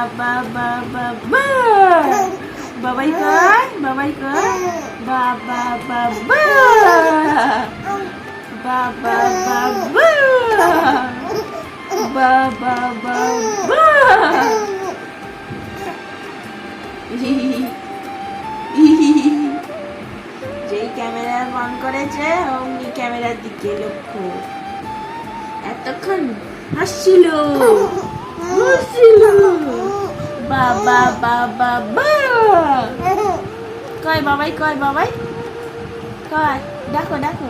বাবা বাবা বাবাই কয় বাবাই কয় বাবা বাবা বাবা বাবা বাবা বাবা যেই ক্যামেরা অন করেছে, অমনি ক্যামেরার দিকে লক্ষ্য। এতক্ষণ হাসছিল। বাবা কয় বাবাই কয় বাবাই কয় দেখো দেখো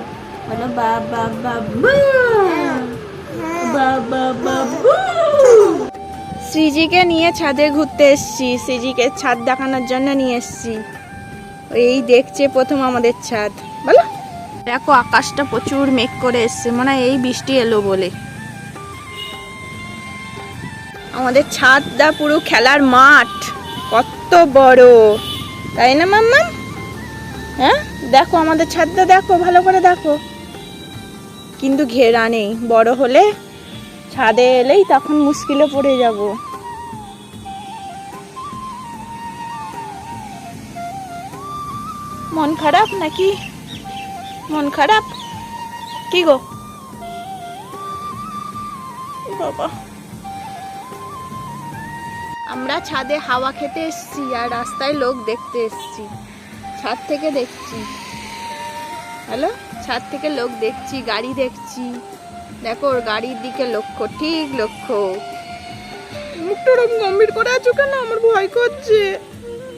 বলো, বাবা বাবা। বাবা, বাবু। শ্রীজিকে নিয়ে ছাদে ঘুরতে এসছি। শ্রীজিকে ছাদ দেখানোর জন্য নিয়ে এসছি। এই দেখছে প্রথম আমাদের ছাদ। বলো। দেখো, আকাশটা প্রচুর মেঘ করে এসছে। মনে হয় এই বৃষ্টি এলো বলে। আমাদের ছাদটা পুরো খেলার মাঠ। কত বড়। তাই না, মাম্মা? হ্যাঁ? দেখো আমাদের ছাদটা দেখো, ভালো করে দেখো। কিন্তু ঘেরা নেই। বড় হলে ছাদে এলেই তখন মুশকিলে পড়ে যাব। মন খারাপ নাকি? মন খারাপ? কি গো? বাবা। আমরা ছাদে হাওয়া খেতে এসেছি আর রাস্তায় লোক দেখতে এসেছি। ছাদ থেকে দেখছি। হ্যালো? ছাদ থেকে লোক দেখছি, গাড়ি দেখছি। দেখো, ওর গাড়ির দিকে লক্ষ্য, ঠিক লক্ষ্য। মুখটা ওরকম গম্ভীর করে আছো কেন? আমার ভয় করছে।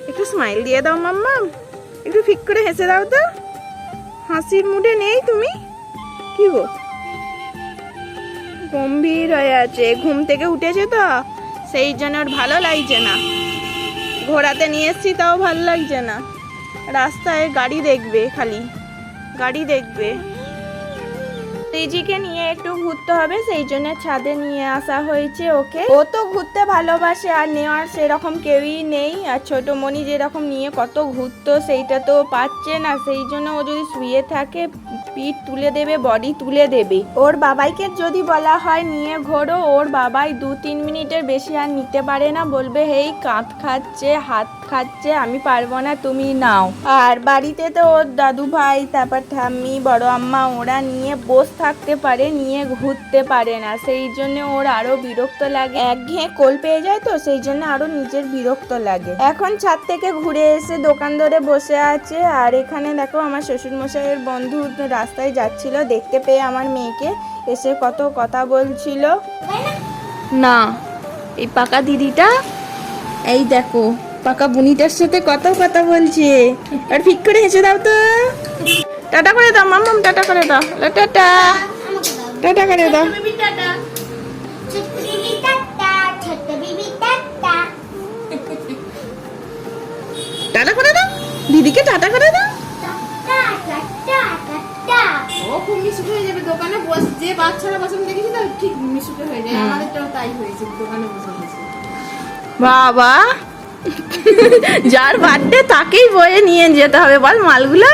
একটু স্মাইল দিয়ে দাও মাম্মা। একটু ফিক করে হেসে দাও তো। হাসির মুডে নেই তুমি? কি গো? গম্ভীর হয়ে আছে। ঘুম থেকে উঠেছে তো? সেই জন্য ওর ভালো লাগছে না। ঘোরাতে নিয়ে এসছি তাও ভালো লাগছে না। রাস্তায় গাড়ি দেখবে খালি। গাড়ি দেখবে। তেজিকে নিয়ে একটু ঘুরতে হবে, সেই জন্য ছাদে নিয়ে আসা হয়েছে ওকে। ও তো ঘুরতে ভালোবাসে, আর নেওয়ার সেরকম কেউই নেই, আর ছোট মনি যেরকম নিয়ে কত ঘুরতো, সেইটা তো পাচ্ছে না। সেই জন্য ও যদি শুয়ে থাকে, পিঠ তুলে দেবে বডি তুলে দেবে। ওর বাবাইকে যদি বলা হয় নিয়ে ঘোরো, ওর বাবাই দু তিন মিনিটের বেশি আর নিতে পারে না, বলবে, হেই, কাঁধ খাচ্ছে, হাত খাচ্ছে, আমি পারব না, তুমি নাও। আর বাড়িতে তো ওর দাদু ভাই তারপর ঠাম্মি, বড় আম্মা, ওরা নিয়ে বস থাকতে পারে, নিয়ে ঘুরতে পারে না। সেই জন্য ওর আরও বিরক্ত লাগে। একঘেয়ে কোল পেয়ে যায় তো, সেই জন্য আরও নিজের বিরক্ত লাগে। এখন ছাদ থেকে ঘুরে এসে দোকান ধরে বসে আছে। আর এখানে দেখো আমার শ্বশুর মশাইয়ের বন্ধু রাস্তায় যাচ্ছিল, দেখতে পেয়ে আমার মেয়েকে এসে কত কথা বলছিল। না, এই পাকা দিদিটা, এই দেখো, পাকা বুনিটার সাথে কত কথা বলছে। আর ঠিক করে হেসে দাও তো। টাটা করে দাও মাম্মাম টাটা করে দাও। লে, টাটা। টাটা করে দাও। টাটা করে দাও। দিদিকে টাটা করে দাও। ও খুব মিশুকে হয়ে যাবে দোকানে বস যে বাচ্চারা দেখেছি ঠিক মিশুকে হয়ে যায়। আমাদেরটাও তাই হয়েছে দোকানে বসে বাবা যার বার্থডে তাকেই বয়ে নিয়ে যেতে হবে। বল মালগুলো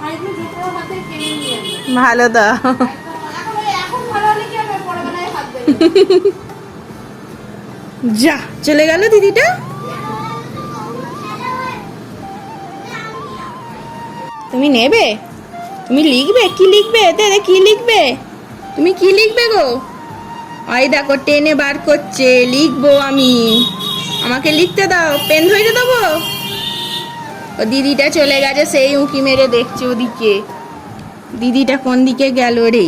ভাইগুলো যে কোনো হাতে কিনে নিয়ে আসবে ভালো তো এখন ওই এখন ভালো হলে কি হবে পরে বেলায় হাত দেবে যা, চলে গেল দিদিটা? তুমি নেবে? তুমি লিখবে? কি লিখবে? এতে কি লিখবে? তুমি কি লিখবে গো? ওই দেখো, টেনে বার করছে, লিখব আমি। আমাকে লিখতে দাও, পেন ধরে দেবো? ও দিদিটা চলে গেছে, সেই উঁকি মেরে দেখছে ওদিকে। দিদিটা কোন দিকে গেল রে?